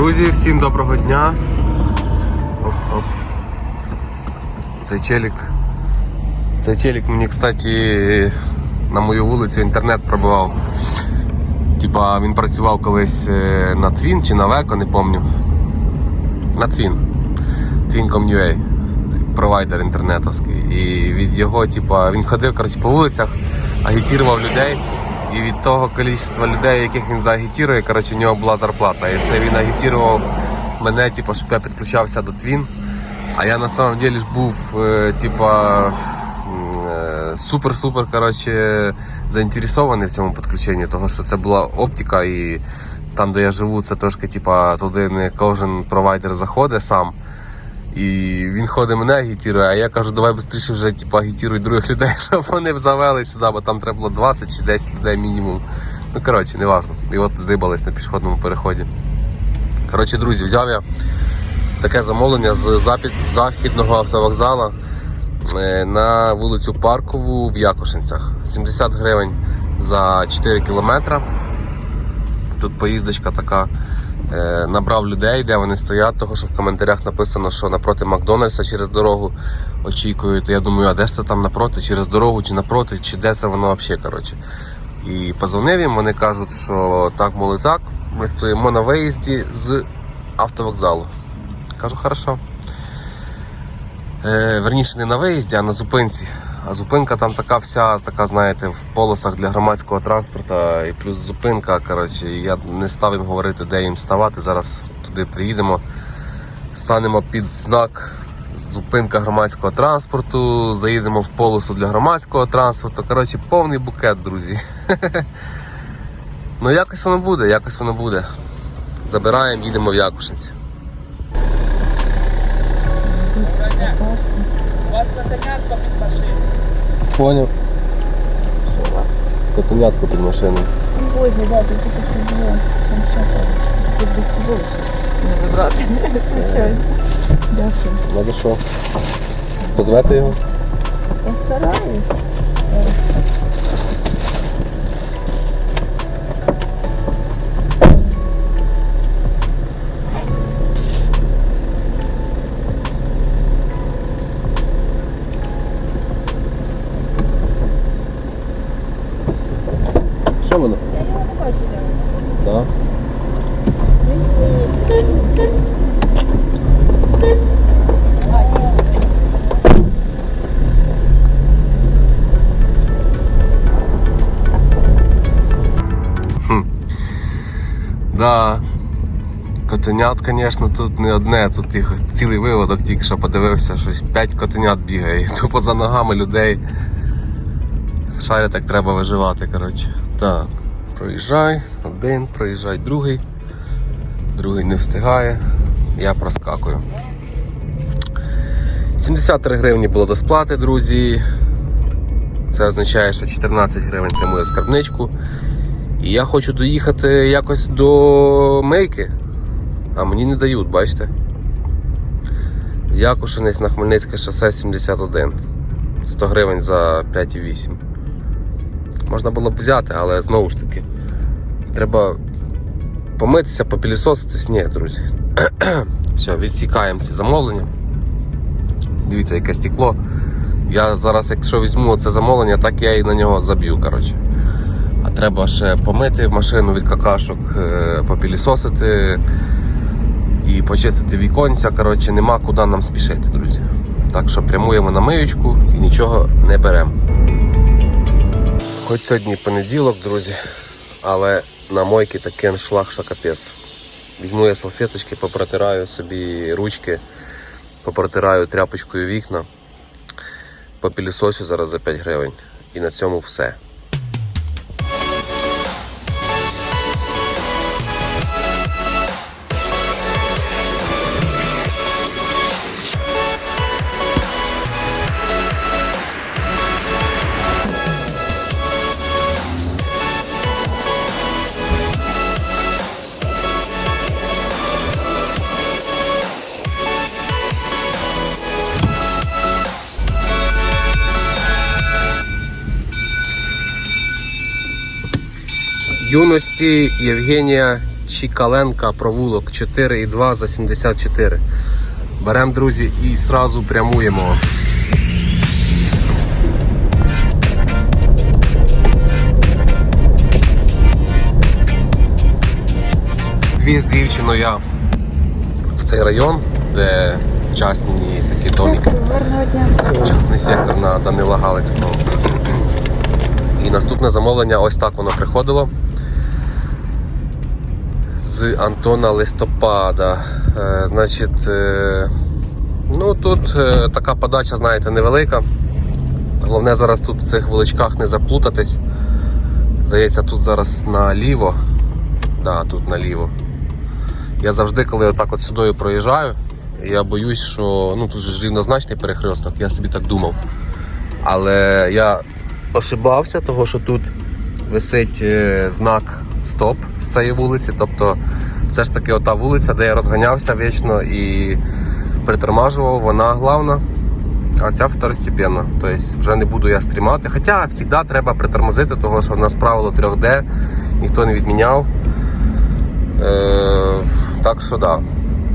Друзі, всім доброго дня. Оп-оп. Цей челік. Цей челік мені, кстати, на мою вулицю інтернет пробивав. Типа він працював колись е, на Twin чи на Веко, не пам'ятаю. На Twin. Twin.com.ua провайдер інтернетовський. І від його, типа, він ходив коротше, по вулицях, агітував людей. І від того кількості людей, яких він заагітірує, коротше, у нього була зарплата. І це він агітував мене, типу, щоб я підключався до Twin. А я на самом деле ж був, е, типа, е, супер-супер, коротше, заінтересований в цьому підключенні, тому що це була оптика, і там, де я живу, це трошки, типа, туди не кожен провайдер заходить сам. І він ходить мене агітує, а я кажу, давай швидше вже типу, агітіруй других людей, щоб вони завели сюди, бо там треба було 20 чи 10 людей мінімум. Ну коротше, не важно. І от здибались на пішохідному переході. Коротше, друзі, взяв я таке замовлення з західного автовокзалу е, на вулицю Паркову в Якушинцях. 70 гривень за 4 кілометри. Тут поїздочка така. Е, Набрав людей, де вони стоять, того що в коментарях написано, що напроти Макдональдса через дорогу очікують. Я думаю, а де ж це там напроти, через дорогу чи напроти, чи де це воно взагалі. коротше. І позвонив їм, вони кажуть, що так, мол, і так. Ми стоїмо на виїзді з автовокзалу. Кажу, хорошо. Е, верніше не на виїзді, а на зупинці. А зупинка там така вся, така, знаєте, в полосах для громадського транспорту і плюс зупинка. Коротше, я не став їм говорити, де їм ставати. Зараз туди приїдемо, станемо під знак зупинка громадського транспорту, заїдемо в полосу для громадського транспорту. Коротше, повний букет, друзі. Ну якось воно буде, якось воно буде. Забираємо, їдемо в Якушинці. У вас котенятко під машиною. Поняв. Котенятко під машиною. Ой, да, тут тільки що було. Там ще там. Тут було. Не вибрати. Звичайно. Дякую. Надо що? Позвати його? Постараюсь. Воно? Так. Хм. Да. Котенят, звісно, тут не одне, тут їх цілий виводок тільки що подивився, щось 5 котенят бігає, тупо за ногами людей. Шарі так треба виживати, коротше. Так, проїжджай, один, проїжджай другий, другий не встигає, я проскакую. 73 гривні було до сплати, друзі. Це означає, що 14 гривень прямує в скарбничку. І я хочу доїхати якось до мейки, а мені не дають, бачите? Якушинець на Хмельницьке шосе 71. 100 гривень за 5,8. Можна було б взяти, але знову ж таки, треба помитися, попілісоситись. Ні, друзі. Все, відсікаємо ці замовлення. Дивіться, яке стекло. Я зараз, якщо візьму це замовлення, так я і на нього заб'ю. коротше. А треба ще помити машину від какашок, е, попілісосити і почистити віконця. Коротше, нема куди нам спішити, друзі. Так що прямуємо на миючку і нічого не беремо. Хоч сьогодні понеділок, друзі, але на мойки такий аншлаг, що капець. Візьму я салфеточки, попротираю собі ручки, попротираю тряпочкою вікна, попілісосю зараз за 5 гривень. І на цьому все. Юності Євгенія Чікаленка, провулок 4,2 за 74. Беремо, друзі, і сразу прямуємо. Дві з дівчиною я в цей район, де частні такі. Гарного. Частний сектор на Данила Галицького. І наступне замовлення ось так воно приходило. З Антона Листопада. Е, значить, е, ну тут е, така подача, знаєте, невелика. Головне зараз тут в цих вуличках не заплутатись. Здається, тут зараз наліво. Да, тут наліво. Я завжди, коли отак от сюди проїжджаю, я боюсь, що ну тут же ж рівнозначний перехресток, я собі так думав. Але я ошибався, того що тут висить знак стоп з цієї вулиці. Тобто, все ж таки, ота вулиця, де я розганявся вічно і притормажував, вона головна, а ця второстепенна. Тобто вже не буду я стрімати. Хоча завжди треба притормозити, того що в нас правило 3D, ніхто не відміняв. Е, так що да.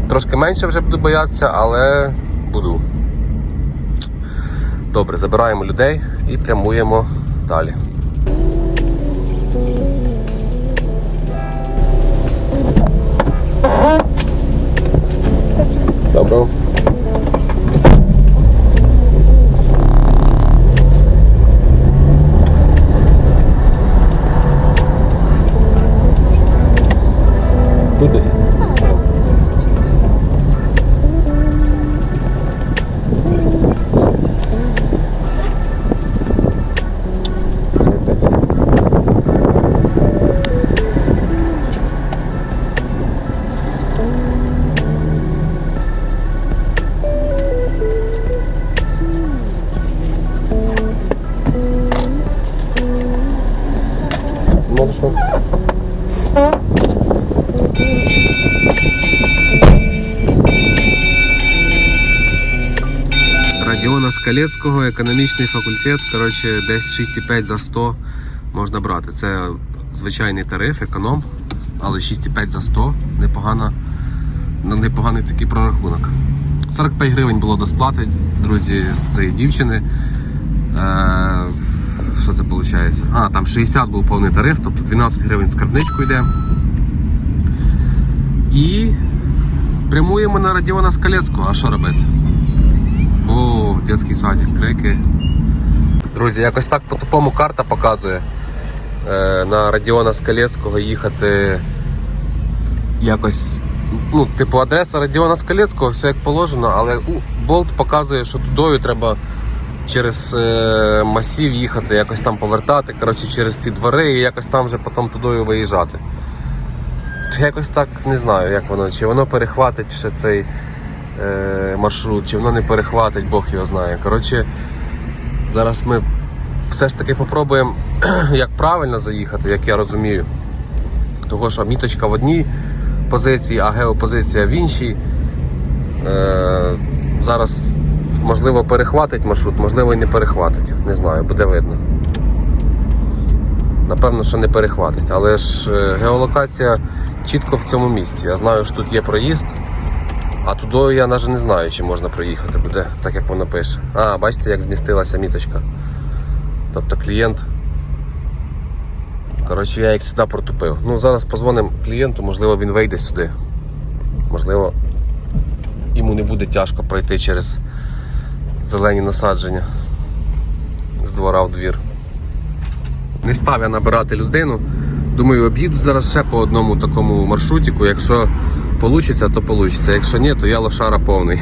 Трошки менше вже буду боятися, але буду. Добре, забираємо людей і прямуємо далі. Добре. Тут Скалецького, економічний факультет. Коротше, десь 6,5 за 100 можна брати. Це звичайний тариф, економ, але 6,5 за 100 непогано, непоганий такий прорахунок. 45 гривень було до сплати, друзі, з цієї дівчини. Е, що це виходить? А, там 60 був повний тариф, тобто 12 гривень з карбничку йде. І прямуємо на Радіона Скалецького. А що робити? Дитячий садик, крики. Друзі, якось так по тупому карта показує. Е, на Радіона Скалецького їхати якось. Ну, типу, адреса Радіона Скалецького, все як положено, але у, болт показує, що тудою треба через е, масів їхати, якось там повертати, коротше, через ці двори і якось там вже потім тудою виїжджати. Якось так не знаю, як воно, чи воно перехватить ще цей маршрут, чи воно не перехватить, Бог його знає. Коротше, зараз ми все ж таки попробуємо, як правильно заїхати, як я розумію. Того, що міточка в одній позиції, а геопозиція в іншій. Е, зараз можливо перехватить маршрут, можливо і не перехватить. Не знаю, буде видно. Напевно, що не перехватить, але ж е, геолокація чітко в цьому місці. Я знаю, що тут є проїзд. А туди я навіть не знаю, чи можна проїхати буде, так як воно пише. А, бачите, як змістилася міточка. Тобто клієнт. Коротше, я як завжди протупив. Ну, зараз позвонимо клієнту, можливо, він вийде сюди. Можливо, йому не буде тяжко пройти через зелені насадження з двора в двір. Не став я набирати людину. Думаю, об'їду зараз ще по одному такому маршрутику. Якщо вийде, то вийде. Якщо ні, то я лошара повний.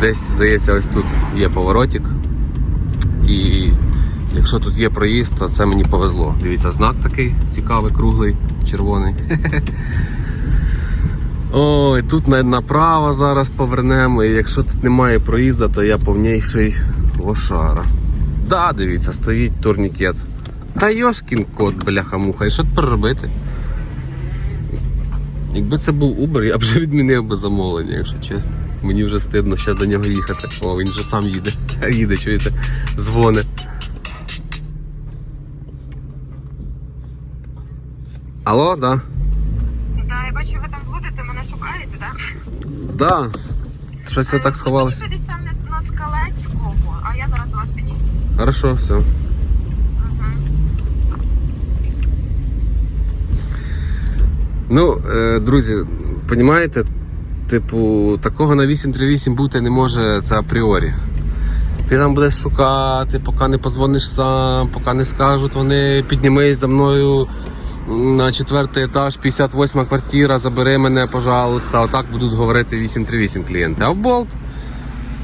Десь, здається, ось тут є поворотик. І якщо тут є проїзд, то це мені повезло. Дивіться, знак такий цікавий, круглий, червоний. Ой, тут направо зараз повернемо. І якщо тут немає проїзду, то я повніший лошара. Да, дивіться, стоїть турнікет. Та йошкін кот, бляха-муха, і що тепер робити? Якби це був Uber, я б вже відмінив би замовлення, якщо чесно. Мені вже стидно ще до нього їхати. О, він же сам їде. Їде, чуєте? Дзвоне. Алло, да. там будете, мене шукаєте, так? Да. Щось ви так сховались. Десь там на, Скалецького, а я зараз до вас підійду. Хорошо, все. Ну, е, друзі, понімаєте, типу, такого на 838 бути не може це апріорі. Ти там будеш шукати, поки не позвониш сам, поки не скажуть вони піднімись за мною на четвертий етаж, 58 квартира, забери мене, пожалуйста. Отак будуть говорити 838 клієнти. А в болт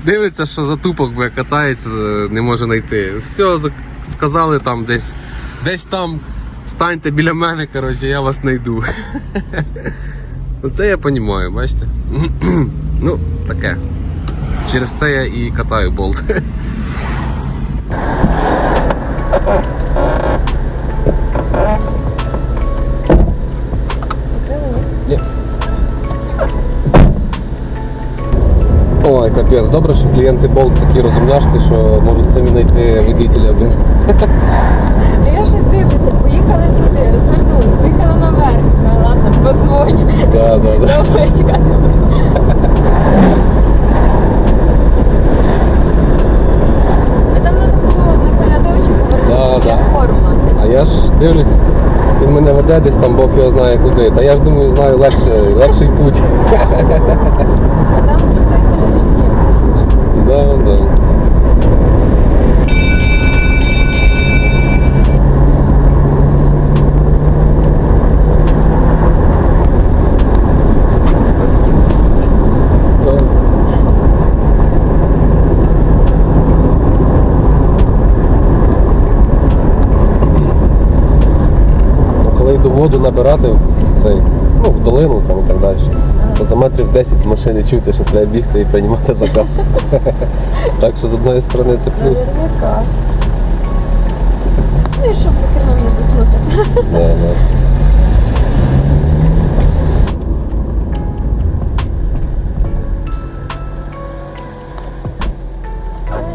дивиться, що затупок катається, не може знайти. Все, сказали там десь, десь там станьте біля мене, коротше, я вас знайду. Оце я розумію, бачите? ну, таке. Через це я і катаю болт. Ой, капець, добре, що клієнти болт такі розумняшки, що можуть самі знайти водителя. А я щось дивлюся, поїхали туди, розвернулись, поїхали наверх. Ну ладно, позвоню. Да, да, да. Добре, чекати. А там на Да, повернути да. я ж дивлюсь, він мене веде десь там, Бог його знає куди. Та я ж думаю, знаю легше, легший путь. А там з другої сторони ж ні. Да, да. Ну, Коли йду воду набирати в цей, ну, в долину там і так далі, то за метрів 10 з машини чути, що треба бігти і приймати заказ. Так що з одної сторони це плюс. Наверняка. Ну і щоб за кермом не заснути. Да, да.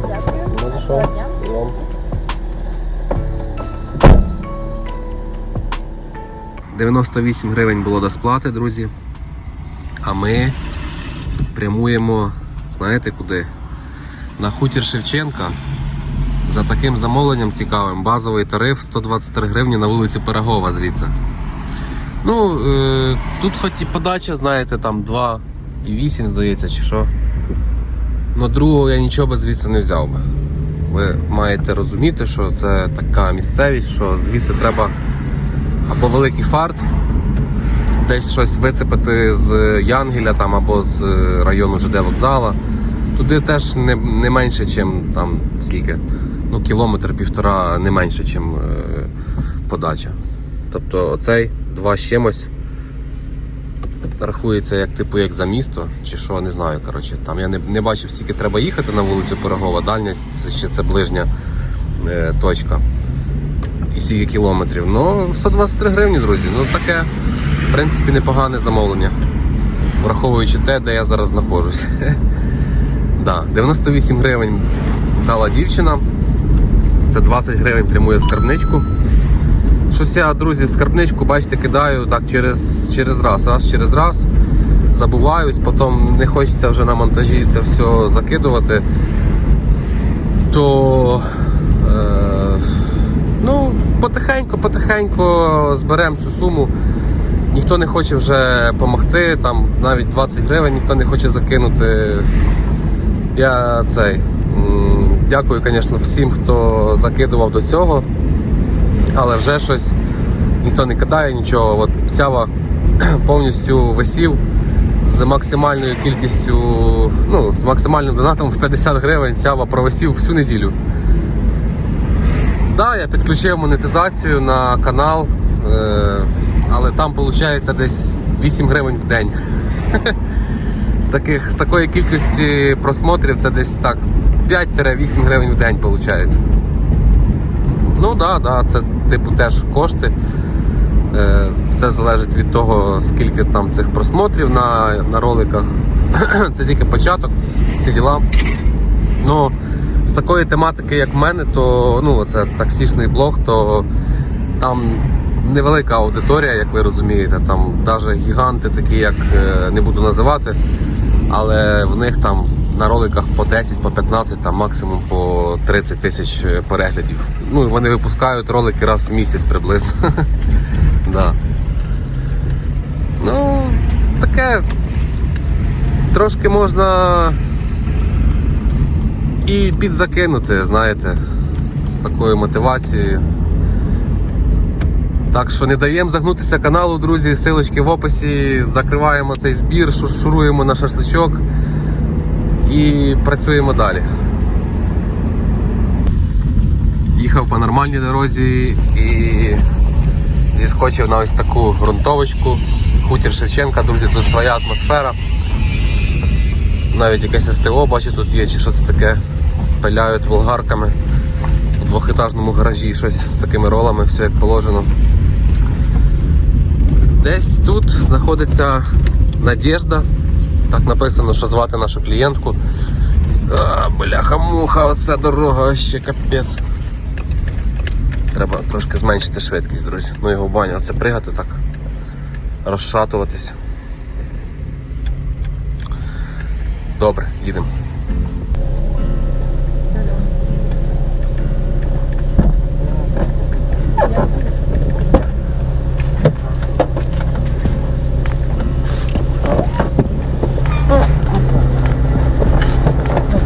Дякую. Ну за що? «98 гривень було до сплати, друзі. А ми прямуємо, знаєте куди? На хутір Шевченка. За таким замовленням цікавим, базовий тариф 123 гривні на вулиці Пирогова звідси. Ну, е, тут хоч і подача, знаєте, там 2,8 здається, чи що. Ну, другого я нічого звідси не взяв би. Ви маєте розуміти, що це така місцевість, що звідси треба або великий фарт, десь щось вицепити з Янгеля там, або з району ЖД вокзала. Туди теж не, не менше, ніж там скільки. Ну, кілометр півтора не менше, ніж е, подача. Тобто оцей два з чимось рахується як типу як за місто, чи що, не знаю. Коротше. Там я не, не бачив, скільки треба їхати на вулицю Пирогова, дальня це ще це ближня е, точка. І скільки кілометрів. Ну, 123 гривні, друзі. Ну таке, в принципі, непогане замовлення. Враховуючи те, де я зараз знаходжусь. да, 98 гривень дала дівчина. Це 20 гривень прямує в скарбничку. Щось я, друзі, в скарбничку, бачите, кидаю так через, через раз, раз через раз. Забуваюсь, потім не хочеться вже на монтажі це все закидувати. То ну, потихеньку, потихеньку зберемо цю суму. Ніхто не хоче вже допомогти, там навіть 20 гривень ніхто не хоче закинути. Я цей. Дякую, звісно, всім, хто закидував до цього. Але вже щось ніхто не кидає нічого. От Сява повністю висів з максимальною кількістю, ну, з максимальним донатом в 50 гривень. Сява провисів всю неділю. Да, я підключив монетизацію на канал, е, але там виходить десь 8 гривень в день. З, таких, з такої кількості просмотрів це десь так 5-8 гривень в день виходить. Ну так, да, да, це типу теж кошти. Е, Все залежить від того, скільки там цих просмотрів на, на роликах. Це тільки початок, всі діла. Ну, такої тематики, як в мене, то ну, це таксішний блог, то там невелика аудиторія, як ви розумієте. Там навіть гіганти, такі як е, не буду називати, але в них там на роликах по 10, по 15, там максимум по 30 тисяч е, переглядів. Ну вони випускають ролики раз в місяць приблизно. да. Ну, таке трошки можна і підзакинути, знаєте, з такою мотивацією. Так що не даємо загнутися каналу, друзі, силочки в описі. Закриваємо цей збір, шу- шуруємо на шашличок і працюємо далі. Їхав по нормальній дорозі і зіскочив на ось таку ґрунтовочку. Хутір Шевченка, друзі, тут своя атмосфера. Навіть якесь СТО, бачу, тут є, чи що це таке. Пиляють болгарками у двохетажному гаражі щось з такими ролами, все як положено. Десь тут знаходиться Надежда. Так написано, що звати нашу клієнтку. А, бляха-муха, оця дорога ще капець. Треба трошки зменшити швидкість, друзі. Ну його в баню, а це пригати так. Розшатуватись. Добре, їдемо. Добрий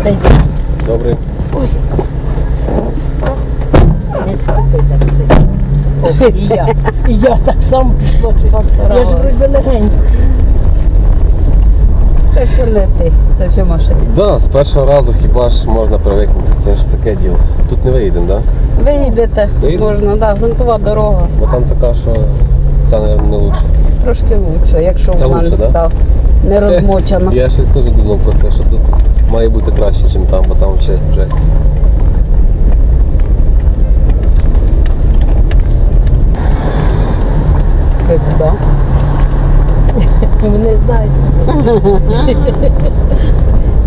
день. Добре. Не слухай так сильно. І я. І я так само пішла, Я ж вроде легенько. Це що не ти, це вже машина. Да, з першого разу хіба ж можна привикнути, це ж таке діло. Тут не виїдемо, так? Да? Ви йдете, Виїдемо? можна, да, грунтова дорога. Бо там така, що це, мабуть, не лучше. Трошки лучше, якщо Це вона лучше, да? так, не розмочена. Я щось теж думав про це, що тут має бути краще, ніж там, бо там ще вже. Куди? Ви не.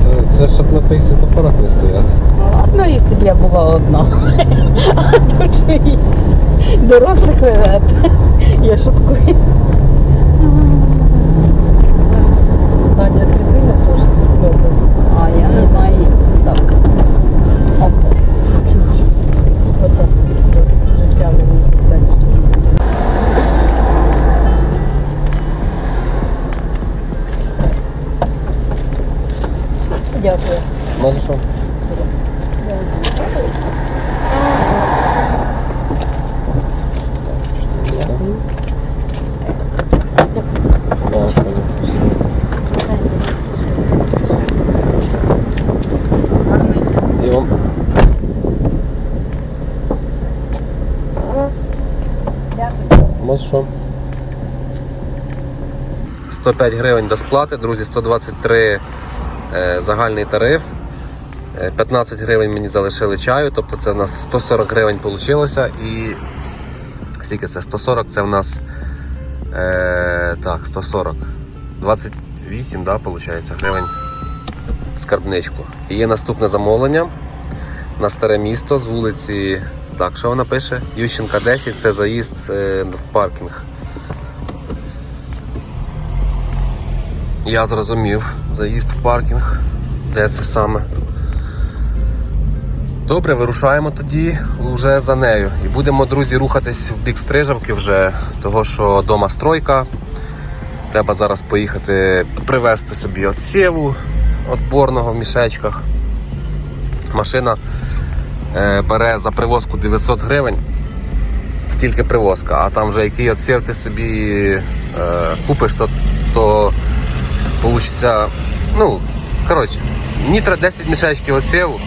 Це, це щоб на тих світофорах не стояти. Ну, якщо б я була одна. А тут же і дорослих вивет. Я шуткую. Надя Трибина теж добре. А я не знаю. Так. Опа. Отак. Життя далі. Дякую. Може що? Да, понял. І вам. Що? 105 гривень до сплати, друзі, 123 е, загальний тариф. Е, 15 гривень мені залишили чаю, тобто це в нас 140 гривень вийшло. І скільки це? 140 це в нас е, так, 140. 28, да, виходить, гривень скарбничку. І є наступне замовлення на старе місто з вулиці. Так, що вона пише? Ющенка 10, це заїзд е, в паркінг. Я зрозумів, заїзд в паркінг. Де це саме? Добре, вирушаємо тоді вже за нею. І будемо, друзі, рухатись в бік Стрижавки вже, того що дома стройка. Треба зараз поїхати привезти собі от сєву отборного в мішечках. Машина е, бере за привозку 900 гривень. Це тільки привозка, а там вже який отсів ти собі е, купиш, то, то получиться. Ну, коротше, треба 10 мішечків оцєву.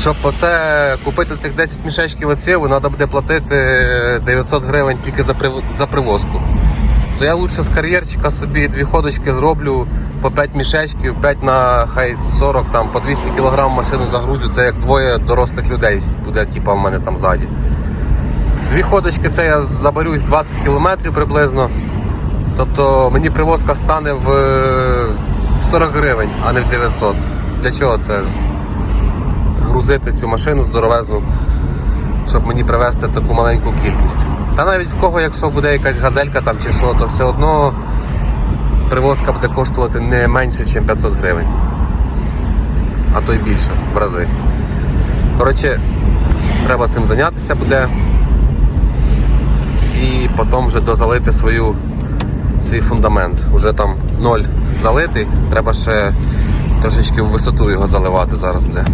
Щоб оце купити цих 10 мішечків оцєву, треба буде платити 900 гривень тільки за привозку. То я лучше з кар'єрчика собі дві ходочки зроблю по 5 мішечків, 5 на хай 40, там, по 200 кг машину загрузю. Це як двоє дорослих людей буде, типу, в мене там ззаді. Дві ходочки це я заберусь 20 км приблизно. Тобто мені привозка стане в е, 40 гривень, а не в 900. Для чого це? Грузити цю машину здоровезну, щоб мені привезти таку маленьку кількість. Та навіть в кого, якщо буде якась газелька там чи що, то все одно привозка буде коштувати не менше, ніж 500 гривень. А то й більше в рази. Коротше, треба цим зайнятися буде. І потім вже дозалити свою, свій фундамент. Уже там ноль залитий, треба ще трошечки в висоту його заливати зараз буде.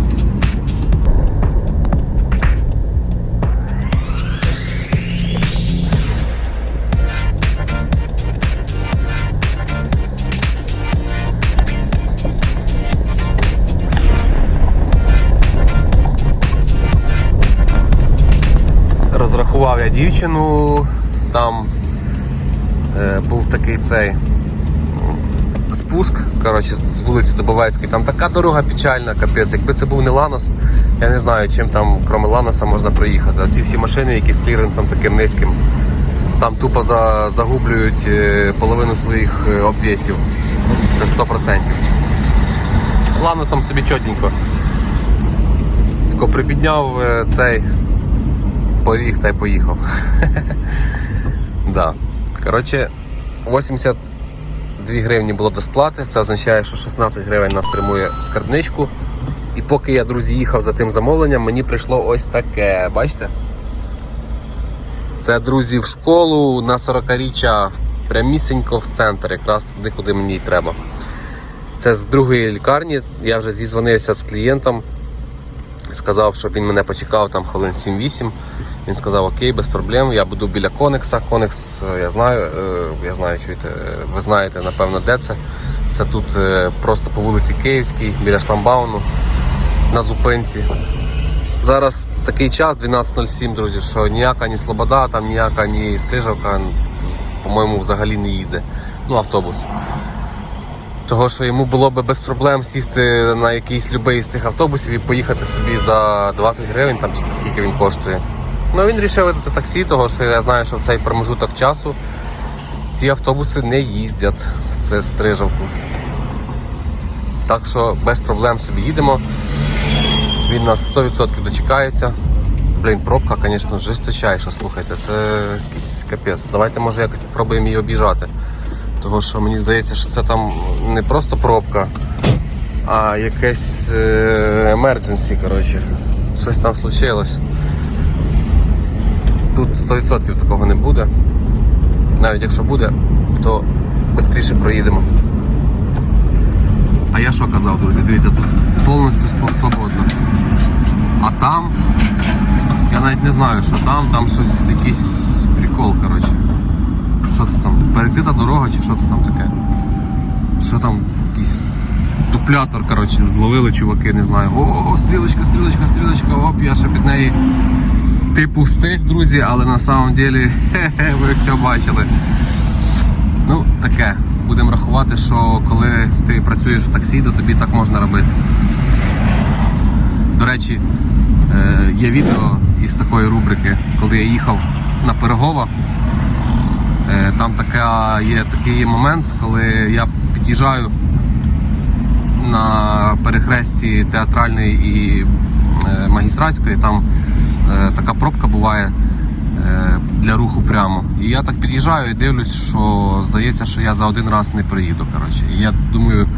Розрахував я дівчину, там е, був такий цей спуск коротше, з вулиці Добовецької. Там така дорога печальна, капець. Якби це був не Ланос, я не знаю, чим там, крім Ланоса, можна проїхати. А ці всі машини, які з кліренсом таким низьким, там тупо за, загублюють е, половину своїх е, обвісів. Це 100%. Ланосом собі чотенько. Тако припідняв е, цей поріг та й поїхав. да. Коротше, 82 гривні було до сплати. Це означає, що 16 гривень нас прямує скарбничку. І поки я, друзі, їхав за тим замовленням, мені прийшло ось таке. Бачите? Це, друзі, в школу на 40-річчя прямісінько в центр, якраз туди, куди мені й треба. Це з другої лікарні. Я вже зізвонився з клієнтом. Сказав, щоб він мене почекав там хвилин 7-8. Він сказав, окей, без проблем, я буду біля Конекса. Конекс, е, я знаю, е, я знаю, чуєте, е, ви знаєте, напевно, де це. Це тут просто по вулиці Київській, біля шламбауну, на зупинці. Зараз такий час, 12.07, друзі, що ніяка ні Слобода, там ніяка ні Стрижавка, по-моєму, взагалі не їде. Ну, автобус. Того, що йому було би без проблем сісти на якийсь любий з цих автобусів і поїхати собі за 20 гривень, там чи скільки він коштує. Ну він вирішив визвати таксі, того що я знаю, що в цей промежуток часу ці автобуси не їздять в це стрижавку. Так що без проблем собі їдемо. Він нас 100% дочекається. Блін, пробка, звісно, жесточайша, слухайте, це якийсь капець. Давайте може якось спробуємо її об'їжджати. Того що мені здається, що це там не просто пробка, а якесь емердженсі, коротше. Щось там случилось. Тут 100% такого не буде. Навіть якщо буде, то швидше проїдемо. А я що казав, друзі? Дивіться, тут повністю свободно. А там, я навіть не знаю, що там, там щось якийсь прикол, коротше. Що це там? Перекрита дорога чи що це там таке? Що там якийсь дуплятор, коротше, зловили чуваки, не знаю. О, стрілочка, стрілочка, стрілочка, оп, я ще під неї типу встиг, друзі, але на самом деле ви все бачили. Ну, таке. Будемо рахувати, що коли ти працюєш в таксі, то тобі так можна робити. До речі, е, є відео із такої рубрики, коли я їхав на Пирогова. Е, Там така є, такий момент, коли я під'їжджаю на перехресті театральної і е, магістратської, там така пробка буває е, для руху прямо. І я так під'їжджаю і дивлюсь, що здається, що я за один раз не приїду. Коротше. І я думаю,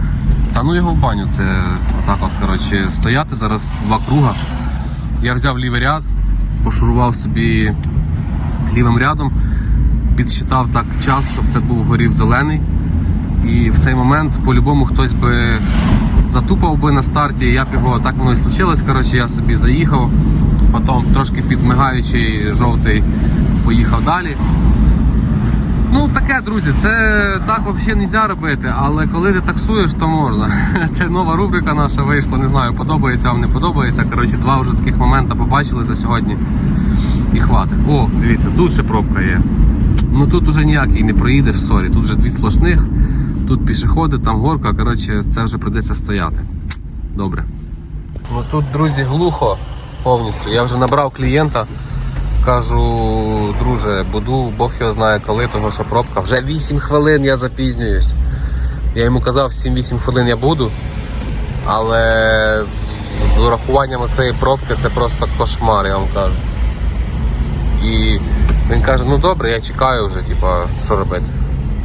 та ну його в баню, це отак от, коротше, стояти зараз два круга. Я взяв лівий ряд, пошурував собі лівим рядом, підсчитав так час, щоб це був горів зелений. І в цей момент по-любому хтось би затупав би на старті, я б його так воно і случилось. Коротше, я собі заїхав, потім трошки підмигаючий жовтий поїхав далі. Ну таке, друзі, це так взагалі не можна робити, але коли ти таксуєш, то можна. Це нова рубрика наша вийшла, не знаю, подобається вам не подобається. Коротше, два вже таких моменти побачили за сьогодні. І хватить. О, дивіться, тут ще пробка є. Ну тут уже ніякий не проїдеш, сорі. Тут вже дві сплошних, тут пішоходи, там горка, коротше, це вже прийдеться стояти. Добре. Ну тут, друзі, глухо повністю. Я вже набрав клієнта. Кажу, друже, буду, Бог його знає коли, того що пробка. Вже 8 хвилин я запізнююсь. Я йому казав, 7-8 хвилин я буду, але з, з урахуванням цієї пробки це просто кошмар, я вам кажу. І Він каже, ну добре, я чекаю вже, типа, що робити.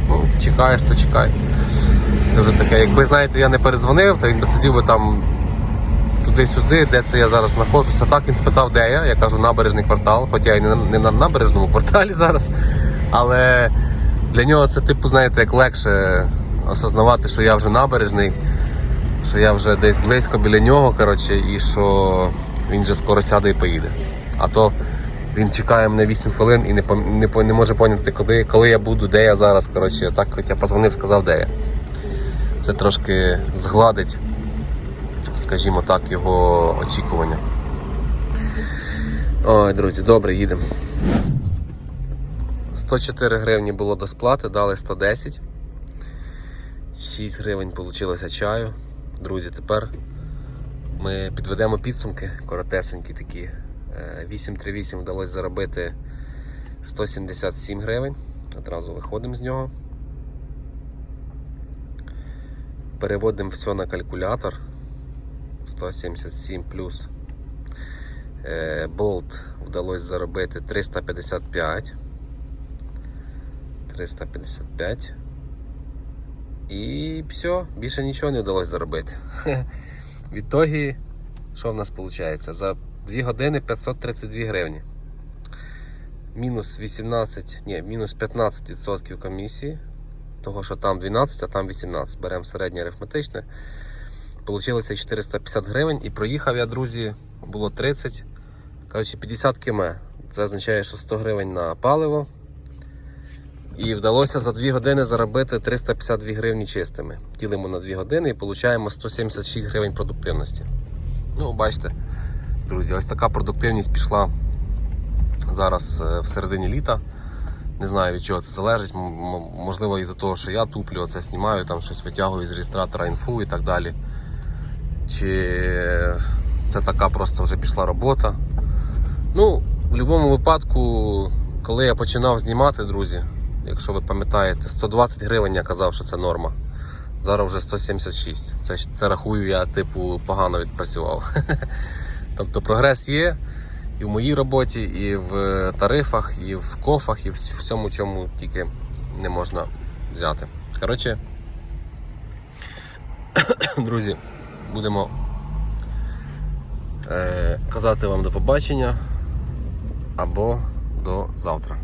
Ну, чекаєш, то чекай. Це вже таке, якби знаєте, я не перезвонив, то він би сидів би там туди-сюди, де це я зараз знаходжуся. Так він спитав, де я. Я кажу, набережний квартал, хоча я і не на, набережному кварталі зараз. Але для нього це, типу, знаєте, як легше осознавати, що я вже набережний, що я вже десь близько біля нього, коротше, і що він вже скоро сяде і поїде. А то він чекає мене 8 хвилин і не, не, не може поняти, коли, коли я буду, де я зараз. Коротше, так хоч я позвонив, сказав, де я. Це трошки згладить, скажімо так, його очікування. Ой, друзі, добре, їдемо. 104 гривні було до сплати, дали 110. 6 гривень вийшло чаю. Друзі, тепер ми підведемо підсумки коротесенькі такі. Е, 838 вдалося заробити 177 гривень. Одразу виходимо з нього. Переводимо все на калькулятор. 177 плюс. Е, Болт вдалося заробити 355. 355. І все, більше нічого не вдалося заробити. В ітогі, що в нас виходить? За 2 години 532 гривні. Мінус 18, ні, мінус 15% комісії. Того, що там 12, а там 18. Беремо середнє арифметичне. Получилося 450 гривень. І проїхав я, друзі, було 30. Коротше, 50 км. Це означає, що 100 гривень на паливо. І вдалося за 2 години заробити 352 гривні чистими. Ділимо на 2 години і отримуємо 176 гривень продуктивності. Ну, бачите, друзі, ось така продуктивність пішла зараз е, в середині літа. Не знаю від чого це залежить. Можливо, із-за того, що я туплю, оце знімаю, там щось витягую з реєстратора інфу і так далі. Чи це така просто вже пішла робота. Ну, в будь-якому випадку, коли я починав знімати, друзі, якщо ви пам'ятаєте, 120 гривень я казав, що це норма. Зараз вже 176. Це, це рахую, я типу погано відпрацював. Тобто прогрес є і в моїй роботі, і в тарифах, і в кофах, і в всьому, чому тільки не можна взяти. Коротше, друзі, будемо е, казати вам до побачення або до завтра.